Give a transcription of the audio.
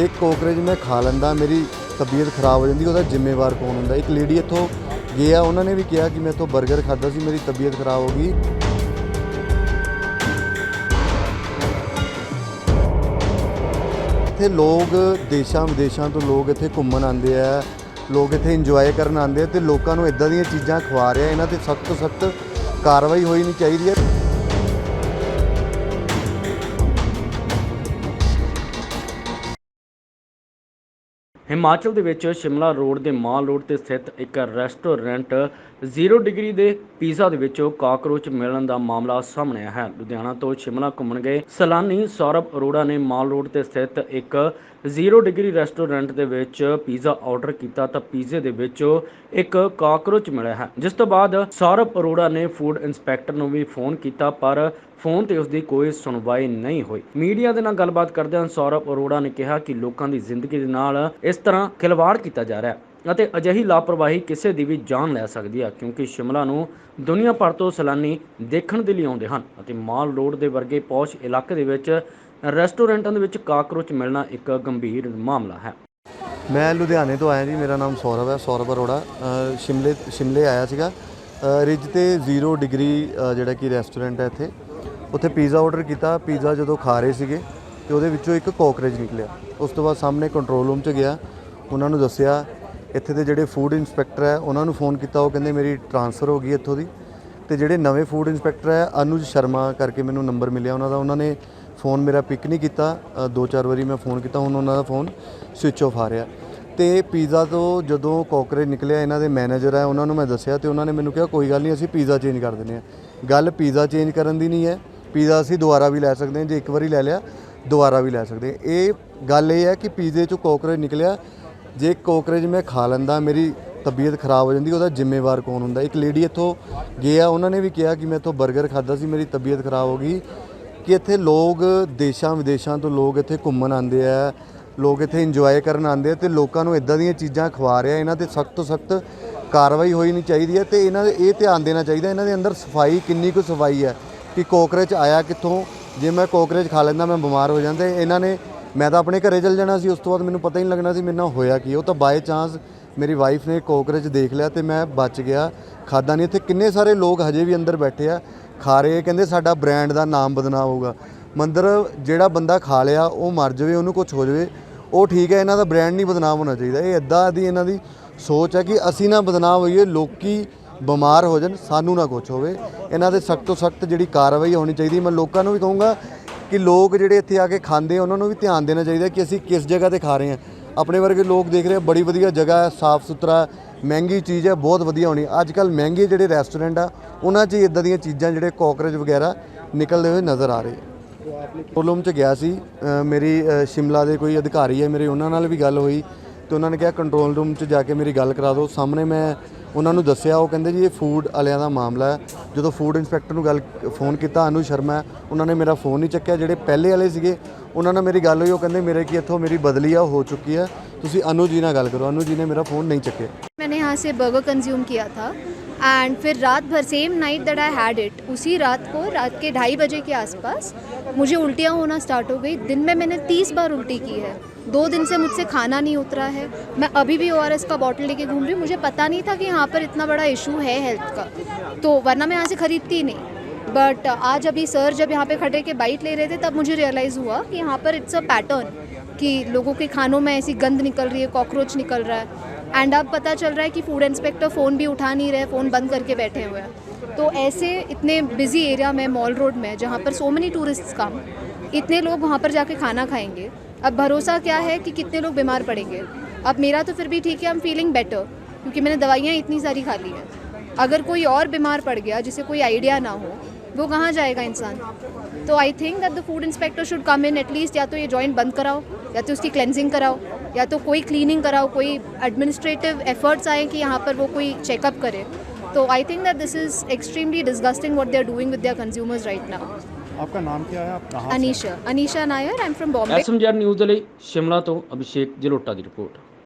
ਜੇ ਕੋਕਰੇਜ ਮੈਂ ਖਾ ਲੈਂਦਾ, ਮੇਰੀ ਤਬੀਅਤ ਖਰਾਬ ਹੋ ਜਾਂਦੀ, ਉਹਦਾ ਜ਼ਿੰਮੇਵਾਰ ਕੌਣ ਹੁੰਦਾ? ਇੱਕ ਲੇਡੀ ਇੱਥੋਂ ਗਿਆ, ਉਹਨਾਂ ਨੇ ਵੀ ਕਿਹਾ ਕਿ ਮੈਂ ਇੱਥੋਂ 버ਗਰ ਖਾਦਾ ਸੀ, ਮੇਰੀ ਤਬੀਅਤ ਖਰਾਬ ਹੋ ਗਈ। ਇੱਥੇ ਲੋਕ ਦੇਸ਼ਾਂ ਵਿਦੇਸ਼ਾਂ ਤੋਂ ਲੋਕ ਇੱਥੇ ਘੁੰਮਣ ਆਉਂਦੇ ਆ, ਲੋਕ ਇੱਥੇ ਇੰਜੋਏ ਕਰਨ ਆਉਂਦੇ ਆ ਤੇ ਲੋਕਾਂ ਨੂੰ ਇਦਾਂ ਦੀਆਂ ਚੀਜ਼ਾਂ ਖਵਾ ਰਿਹਾ, ਇਹਨਾਂ ਤੇ ਸਖਤ ਤੋਂ ਸਖਤ ਕਾਰਵਾਈ ਹੋਈ ਨਹੀਂ ਚਾਹੀਦੀ ਹੈ। ਹਿਮਾਚਲ ਦੇ ਵਿੱਚ ਸ਼ਿਮਲਾ ਰੋਡ ਦੇ ਮਾਲ ਰੋਡ ਤੇ ਸਥਿਤ ਇੱਕ ਰੈਸਟੋਰੈਂਟ 0 ਡਿਗਰੀ ਦੇ ਪੀਜ਼ਾ ਦੇ ਵਿੱਚੋਂ ਕਾਕਰੋਚ ਮਿਲਣ ਦਾ ਮਾਮਲਾ ਸਾਹਮਣੇ ਆਇਆ ਹੈ। ਲੁਧਿਆਣਾ ਤੋਂ ਸ਼ਿਮਲਾ ਘੁੰਮਣ ਗਏ ਸੈਲਾਨੀ ਸੌਰਭ ਅਰੋੜਾ ਨੇ ਮਾਲ ਰੋਡ ਤੇ ਸਥਿਤ ਇੱਕ ਜ਼ੀਰੋ ਡਿਗਰੀ ਰੈਸਟੋਰੈਂਟ ਦੇ ਵਿੱਚ ਪੀਜ਼ਾ ਆਰਡਰ ਕੀਤਾ ਤਾਂ ਪੀਜ਼ੇ ਦੇ ਵਿੱਚ ਇੱਕ ਕਾਕਰੋਚ ਮਿਲਿਆ ਹੈ, ਜਿਸ ਤੋਂ ਬਾਅਦ ਸੌਰਵ ਅਰੋੜਾ ਨੇ ਫੂਡ ਇੰਸਪੈਕਟਰ ਨੂੰ ਵੀ ਫੋਨ ਕੀਤਾ, ਪਰ ਫੋਨ ਤੇ ਉਸਦੀ ਕੋਈ ਸੁਣਵਾਈ ਨਹੀਂ ਹੋਈ। ਮੀਡੀਆ ਦੇ ਨਾਲ ਗੱਲਬਾਤ ਕਰਦਿਆਂ ਸੌਰਵ ਅਰੋੜਾ ਨੇ ਕਿਹਾ ਕਿ ਲੋਕਾਂ ਦੀ ਜ਼ਿੰਦਗੀ ਦੇ ਨਾਲ ਇਸ ਤਰ੍ਹਾਂ ਖਿਲਵਾੜ ਕੀਤਾ ਜਾ ਰਿਹਾ ਹੈ ਅਤੇ ਅਜਿਹੀ ਲਾਪਰਵਾਹੀ ਕਿਸੇ ਦੀ ਵੀ ਜਾਨ ਲੈ ਸਕਦੀ ਹੈ, ਕਿਉਂਕਿ ਸ਼ਿਮਲਾ ਨੂੰ ਦੁਨੀਆ ਭਰ ਤੋਂ ਸੈਲਾਨੀ ਦੇਖਣ ਦੇ ਲਈ ਆਉਂਦੇ ਹਨ ਅਤੇ ਮਾਲ ਰੋਡ ਦੇ ਵਰਗੇ ਪੌਸ਼ ਇਲਾਕੇ ਦੇ ਵਿੱਚ ਰੈਸਟੋਰੈਂਟਾਂ ਦੇ ਵਿੱਚ ਕਾਕਰੋਚ ਮਿਲਣਾ ਇੱਕ ਗੰਭੀਰ ਮਾਮਲਾ ਹੈ। ਮੈਂ ਲੁਧਿਆਣੇ ਤੋਂ ਆਇਆ ਜੀ, ਮੇਰਾ ਨਾਮ ਸੌਰਵ ਹੈ, ਸੌਰਵ ਅਰੋੜਾ। ਸ਼ਿਮਲੇ ਸ਼ਿਮਲੇ ਆਇਆ ਸੀਗਾ। ਰਿਜ ਤੇ 0 ਡਿਗਰੀ ਜਿਹੜਾ ਕਿ ਰੈਸਟੋਰੈਂਟ ਹੈ ਇੱਥੇ। ਉੱਥੇ ਪੀਜ਼ਾ ਆਰਡਰ ਕੀਤਾ ਪੀਜ਼ਾ ਜਦੋਂ ਖਾ ਰਹੇ ਸੀਗੇ, ਤੇ ਉਹਦੇ ਵਿੱਚੋਂ ਇੱਕ ਕੋਕਰੇਜ ਨਿਕਲਿਆ। ਉਸ ਤੋਂ ਬਾਅਦ ਸਾਹਮਣੇ ਕੰਟਰੋਲ ਰੂਮ 'ਚ ਗਿਆ। ਉਹਨਾਂ ਨੂੰ ਦੱਸਿਆ, ਇੱਥੇ ਦੇ ਜਿਹੜੇ ਫੂਡ ਇੰਸਪੈਕਟਰ ਹੈ, ਉਹਨਾਂ ਨੂੰ ਫੋਨ ਕੀਤਾ। ਉਹ ਕਹਿੰਦੇ, ਮੇਰੀ ਟਰਾਂਸਫਰ ਹੋ ਗਈ ਇੱਥੋਂ ਦੀ। ਤੇ ਜਿਹੜੇ ਨਵੇਂ ਫੂਡ ਇੰਸਪੈਕਟਰ ਹੈ, ਅਨੁਜ ਸ਼ਰਮਾ ਕਰਕੇ ਮੈਨੂੰ ਨੰਬਰ ਮਿਲਿਆ ਉਹਨਾਂ ਦਾ। ਉਹਨਾਂ ਨੇ ਫੋਨ ਮੇਰਾ ਪਿਕ ਨਹੀਂ ਕੀਤਾ। ਦੋ ਚਾਰ ਵਾਰੀ ਮੈਂ ਫੋਨ ਕੀਤਾ, ਹੁਣ ਉਹਨਾਂ ਦਾ ਫੋਨ ਸਵਿਚ ਆਫ ਆ ਰਿਹਾ। ਤੇ ਪੀਜ਼ਾ ਤੋਂ ਜਦੋਂ ਕੋਕਰੇਜ ਨਿਕਲਿਆ, ਇਹਨਾਂ ਦੇ ਮੈਨੇਜਰ ਹੈ ਉਹਨਾਂ ਨੂੰ ਮੈਂ ਦੱਸਿਆ ਤੇ ਉਹਨਾਂ ਨੇ ਮੈਨੂੰ ਕਿਹਾ, ਕੋਈ ਗੱਲ ਨਹੀਂ, ਅਸੀਂ ਪੀਜ਼ਾ ਚੇਂਜ ਕਰ ਦਿੰਦੇ ਹਾਂ। ਗੱਲ ਪੀਜ਼ਾ ਚੇਂਜ ਕਰਨ ਦੀ ਨਹੀਂ ਹੈ। ਪੀਜ਼ਾ ਅਸੀਂ ਦੁਬਾਰਾ ਵੀ ਲੈ ਸਕਦੇ ਹਾਂ, ਜੇ ਇੱਕ ਵਾਰੀ ਲੈ ਲਿਆ, ਦੁਬਾਰਾ ਵੀ ਲੈ ਸਕਦੇ ਹਾਂ। ਇਹ ਗੱਲ ਇਹ ਹੈ ਕਿ ਪੀਜ਼ੇ ਚੋਂ ਕੋਕਰੇਜ ਨਿਕਲਿਆ, ਜੇ ਕੋਕਰੇਜ ਮੈਂ ਖਾ ਲੈਂਦਾ, ਮੇਰੀ ਤਬੀਅਤ ਖਰਾਬ ਹੋ ਜਾਂਦੀ, ਉਹਦਾ ਜ਼ਿੰਮੇਵਾਰ ਕੌਣ ਹੁੰਦਾ? ਇੱਕ ਲੇਡੀ ਇੱਥੋਂ ਗਿਆ, ਉਹਨਾਂ ਨੇ ਵੀ ਕਿਹਾ ਕਿ ਮੈਂ ਇੱਥੋਂ 버ਗਰ ਖਾਦਾ ਸੀ, ਮੇਰੀ ਤਬੀਅਤ ਖਰਾਬ ਹੋ ਗਈ। ਕਿ ਇੱਥੇ ਲੋਕ ਦੇਸ਼ਾਂ ਵਿਦੇਸ਼ਾਂ ਤੋਂ ਲੋਕ ਇੱਥੇ ਘੁੰਮਣ ਆਉਂਦੇ ਆ, ਲੋਕ ਇੱਥੇ ਇੰਜੋਏ ਕਰਨ ਆਉਂਦੇ ਆ ਤੇ ਲੋਕਾਂ ਨੂੰ ਇਦਾਂ ਦੀਆਂ ਚੀਜ਼ਾਂ ਖਵਾ ਰਿਹਾ, ਇਹਨਾਂ ਤੇ ਸਖਤ ਤੋਂ ਸਖਤ ਕਾਰਵਾਈ ਹੋਈ ਨਹੀਂ ਚਾਹੀਦੀ ਹੈ ਤੇ ਇਹਨਾਂ ਦੇ, ਇਹ ਧਿਆਨ ਦੇਣਾ ਚਾਹੀਦਾ, ਇਹਨਾਂ ਦੇ ਅੰਦਰ ਸਫ਼ਾਈ ਕਿੰਨੀ ਕੁ ਸਫ਼ਾਈ ਹੈ ਕਿ ਕੋਕਰੇਚ ਆਇਆ ਕਿੱਥੋਂ, ਜੇ ਮੈਂ ਕੋਕਰੇਚ ਖਾ ਲੈਂਦਾ, ਮੈਂ ਬਿਮਾਰ ਹੋ ਜਾਂਦਾ, ਇਹਨਾਂ ਨੇ, ਮੈਂ ਤਾਂ ਆਪਣੇ ਘਰੇ ਚਲ ਜਾਣਾ ਸੀ, ਉਸ ਤੋਂ ਬਾਅਦ ਮੈਨੂੰ ਪਤਾ ਹੀ ਨਹੀਂ ਲੱਗਣਾ ਸੀ ਮੇਰੇ ਨਾਲ ਹੋਇਆ ਕੀ, ਉਹ ਤਾਂ ਬਾਏ ਚਾਂਸ ਮੇਰੀ ਵਾਈਫ ਨੇ ਕੋਕਰੇਚ ਦੇਖ ਲਿਆ ਤੇ ਮੈਂ ਬਚ ਗਿਆ ਖਾਦਾ ਨਹੀਂ, ਇੱਥੇ ਕਿੰਨੇ ਸਾਰੇ ਲੋਕ ਹਜੇ ਵੀ ਅੰਦਰ ਬੈਠੇ ਆ ਖਾ ਰਹੇ ਕਹਿੰਦੇ ਸਾਡਾ ਬ੍ਰਾਂਡ ਦਾ ਨਾਮ ਬਦਨਾਮ ਹੋਊਗਾ। ਮੰਦਰ ਜਿਹੜਾ ਬੰਦਾ ਖਾ ਲਿਆ, ਉਹ ਮਰ ਜਾਵੇ, ਉਹਨੂੰ ਕੁਝ ਹੋ ਜਾਵੇ, ਉਹ ਠੀਕ ਹੈ, ਇਹਨਾਂ ਦਾ ਬ੍ਰਾਂਡ ਨਹੀਂ ਬਦਨਾਮ ਹੋਣਾ ਚਾਹੀਦਾ। ਇਹ ਇਦਾਂ ਦੀ ਇਹਨਾਂ ਦੀ ਸੋਚ ਹੈ ਕਿ ਅਸੀਂ ਨਾ ਬਦਨਾਮ ਹੋਈਏ, ਲੋਕੀ ਬਿਮਾਰ ਹੋ ਜਾਣ, ਸਾਨੂੰ ਨਾ ਕੁਝ ਹੋਵੇ। ਇਹਨਾਂ ਦੇ ਸਖਤ ਤੋਂ ਸਖਤ ਜਿਹੜੀ ਕਾਰਵਾਈ ਹੋਣੀ ਚਾਹੀਦੀ, ਮੈਂ ਲੋਕਾਂ ਨੂੰ ਵੀ ਕਹੂੰਗਾ ਕਿ ਲੋਕ ਜਿਹੜੇ ਇੱਥੇ ਆ ਕੇ ਖਾਂਦੇ, ਉਹਨਾਂ ਨੂੰ ਵੀ ਧਿਆਨ ਦੇਣਾ ਚਾਹੀਦਾ ਕਿ ਅਸੀਂ ਕਿਸ ਜਗ੍ਹਾ ਤੇ ਖਾ ਰਹੇ ਹਾਂ। ਆਪਣੇ ਵਰਗੇ ਲੋਕ ਦੇਖ ਰਹੇ ਬੜੀ ਵਧੀਆ ਜਗ੍ਹਾ ਹੈ ਸਾਫ਼ ਸੁਥਰਾ ਮਹਿੰਗੀ ਚੀਜ਼ ਹੈ, ਬਹੁਤ ਵਧੀਆ ਹੋਣੀ। ਅੱਜ ਕੱਲ ਮਹਿੰਗੇ ਜਿਹੜੇ ਰੈਸਟੋਰੈਂਟ ਆ, ਉਹਨਾਂ 'ਚ ਇਦਾਂ ਦੀਆਂ ਚੀਜ਼ਾਂ ਜਿਹੜੇ ਕੋਕਰੇਜ ਵਗੈਰਾ ਨਿਕਲਦੇ ਹੋਏ ਨਜ਼ਰ ਆ ਰਹੇ ਪ੍ਰੋਬਲਮ 'ਚ ਗਿਆ ਸੀ ਮੇਰੀ ਸ਼ਿਮਲਾ ਦੇ ਕੋਈ ਅਧਿਕਾਰੀ ਹੈ ਮੇਰੇ, ਉਹਨਾਂ ਨਾਲ ਵੀ ਗੱਲ ਹੋਈ ਤੇ ਉਹਨਾਂ ਨੇ ਕਿਹਾ ਕੰਟਰੋਲ ਰੂਮ 'ਚ ਜਾ ਕੇ ਮੇਰੀ ਗੱਲ ਕਰਾ ਦਿਓ। ਸਾਹਮਣੇ ਮੈਂ ਉਹਨਾਂ ਨੂੰ ਦੱਸਿਆ, ਉਹ ਕਹਿੰਦੇ ਜੀ, ਇਹ ਫੂਡ ਵਾਲਿਆਂ ਦਾ ਮਾਮਲਾ ਹੈ। ਜਦੋਂ ਫੂਡ ਇੰਸਪੈਕਟਰ ਨੂੰ ਗੱਲ ਫੋਨ ਕੀਤਾ, ਅਨੂ ਸ਼ਰਮਾ ਉਹਨਾਂ ਨੇ ਮੇਰਾ ਫੋਨ ਨਹੀਂ ਚੱਕਿਆ, ਜਿਹੜੇ ਪਹਿਲੇ ਵਾਲੇ ਸੀਗੇ, ਉਹਨਾਂ ਨਾਲ ਮੇਰੀ ਗੱਲ ਹੋਈ, ਉਹ ਕਹਿੰਦੇ, ਮੇਰੇ ਕੀ ਇੱਥੋਂ ਮੇਰੀ ਬਦਲੀ ਆ, ਉਹ ਹੋ ਚੁੱਕੀ ਹੈ। ਤੁਸੀਂ ਅਨੂ ਜੀ ਨਾਲ ਗੱਲ ਕਰੋ। ਅਨੂ ਜੀ ਨੇ ਮੇਰਾ ਫੋਨ ਨਹੀਂ ਚੱਕਿਆ। मैंने यहाँ से बर्गर कंज्यूम किया था। एंड फिर रात भर same night that I had it उसी रात को रात के ढाई बजे के आसपास मुझे उल्टियाँ होना स्टार्ट हो गई। दिन में मैंने तीस बार उल्टी की है। दो दिन से मुझसे खाना नहीं उतरा है। मैं अभी भी ओआरएस का बॉटल लेके घूम रही हूँ। मुझे पता नहीं था कि यहाँ पर इतना बड़ा इशू है हेल्थ का। तो वरना मैं यहाँ से ख़रीदती ही नहीं। बट आज अभी सर जब यहाँ पे खड़े के बाइट ले रहे थे, तब मुझे रियलाइज़ हुआ कि यहाँ पर इट्स अ पैटर्न कि लोगों के खानों में ऐसी गंद निकल रही है कॉकरोच निकल रहा है। एंड अब पता चल रहा है कि फ़ूड इंस्पेक्टर फ़ोन भी उठा नहीं रहे फ़ोन बंद करके बैठे हुए हैं। तो ऐसे इतने बिज़ी एरिया में मॉल रोड में, जहाँ पर सो मेनी टूरिस्ट कम इतने लोग वहाँ पर जाके खाना खाएँगे। अब भरोसा क्या है कि कितने लोग बीमार पड़ेंगे? अब मेरा तो फिर भी ठीक है आई एम फीलिंग बेटर क्योंकि मैंने दवाइयाँ इतनी सारी खा ली हैं। अगर कोई और बीमार पड़ गया, जिसे कोई आइडिया ना हो, वो कहाँ जाएगा इंसान? तो I think that the food inspector should come in at least या तो ये जॉइंट बंद कराओ, या तो उसकी क्लेंजिंग कराओ। या तो कोई क्लीनिंग कराओ कोई एडमिनिस्ट्रेटिव एफर्ट्स आए कि यहाँ पर वो कोई चेकअप करे तो I think that this is extremely disgusting what they are doing with their consumers right now आपका नाम क्या है आप कहाँ से Anisha Anisha Nair I am from Bombay SMGR news ਦੇ ਲਈ ਸ਼ਿਮਲਾ ਤੋਂ ਅਭਿਸ਼ੇਕ ਜਲੋਟਾ ਦੀ ਰਿਪੋਰਟ